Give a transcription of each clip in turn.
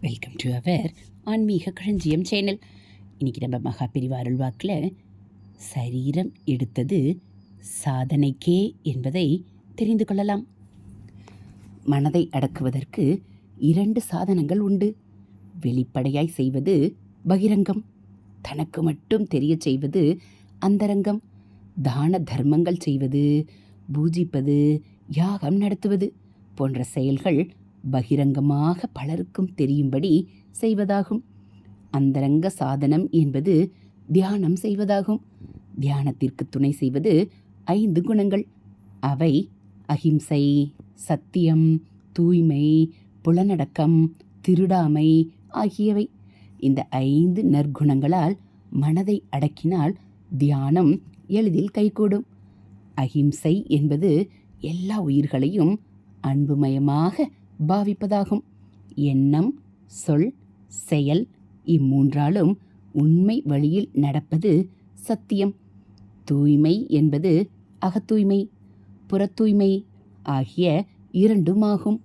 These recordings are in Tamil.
வெல்கம் டு அவர் ஆன்மீக களஞ்சியம் சேனல் இன்றைக்கி நம்ம மகா பிரிவு அருள்வாக்கில் சரீரம் எடுத்தது சாதனைக்கே என்பதை தெரிந்து கொள்ளலாம். மனதை அடக்குவதற்கு இரண்டு சாதனங்கள் உண்டு. வெளிப்படையாய் செய்வது பகிரங்கம். தனக்கு மட்டும் தெரியச் செய்வது அந்தரங்கம். தான தர்மங்கள் செய்வது பூஜிப்பது யாகம் நடத்துவது போன்ற செயல்கள் பகிரங்கமாக பலருக்கும் தெரியும்படி செய்வதாகும். அந்தரங்க சாதனம் என்பது தியானம் செய்வதாகும். தியானத்திற்கு துணை செய்வது ஐந்து குணங்கள். அவை அகிம்சை சத்தியம் தூய்மை புலனடக்கம் திருடாமை ஆகியவை. இந்த ஐந்து நற்குணங்களால் மனதை அடக்கினால் தியானம் எளிதில் கைகூடும். அகிம்சை என்பது எல்லா உயிர்களையும் அன்புமயமாக பாவிப்பதாகும் எண்ணம் சொல் செயல் இம்மூன்றாலும் உண்மை வழியில் நடப்பது சத்தியம். தூய்மை என்பது அகத்தூய்மை புறத்தூய்மை ஆகிய இரண்டுமாகும்.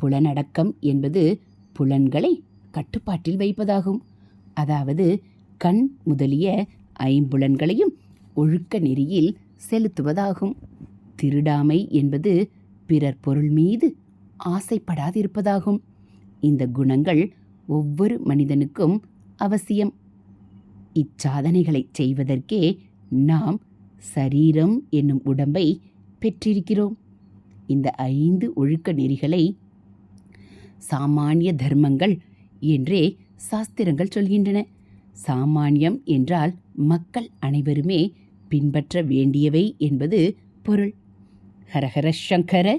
புலனடக்கம் என்பது புலன்களை கட்டுப்பாட்டில் வைப்பதாகும். அதாவது கண் முதலிய ஐம்புலன்களையும் ஒழுக்க நெறியில் செலுத்துவதாகும். திருடாமை என்பது பிறர் பொருள் மீது ஆசைப்படாதிருப்பதாகும். இந்த குணங்கள் ஒவ்வொரு மனிதனுக்கும் அவசியம். இச்சாதனைகளை செய்வதற்கே நாம் சரீரம் என்னும் உடம்பை பெற்றிருக்கிறோம். இந்த ஐந்து ஒழுக்க நெறிகளை சாமானிய தர்மங்கள் என்றே சாஸ்திரங்கள் சொல்கின்றன. சாமானியம் என்றால் மக்கள் அனைவருமே பின்பற்ற வேண்டியவை என்பது பொருள். ஹரஹர சங்கர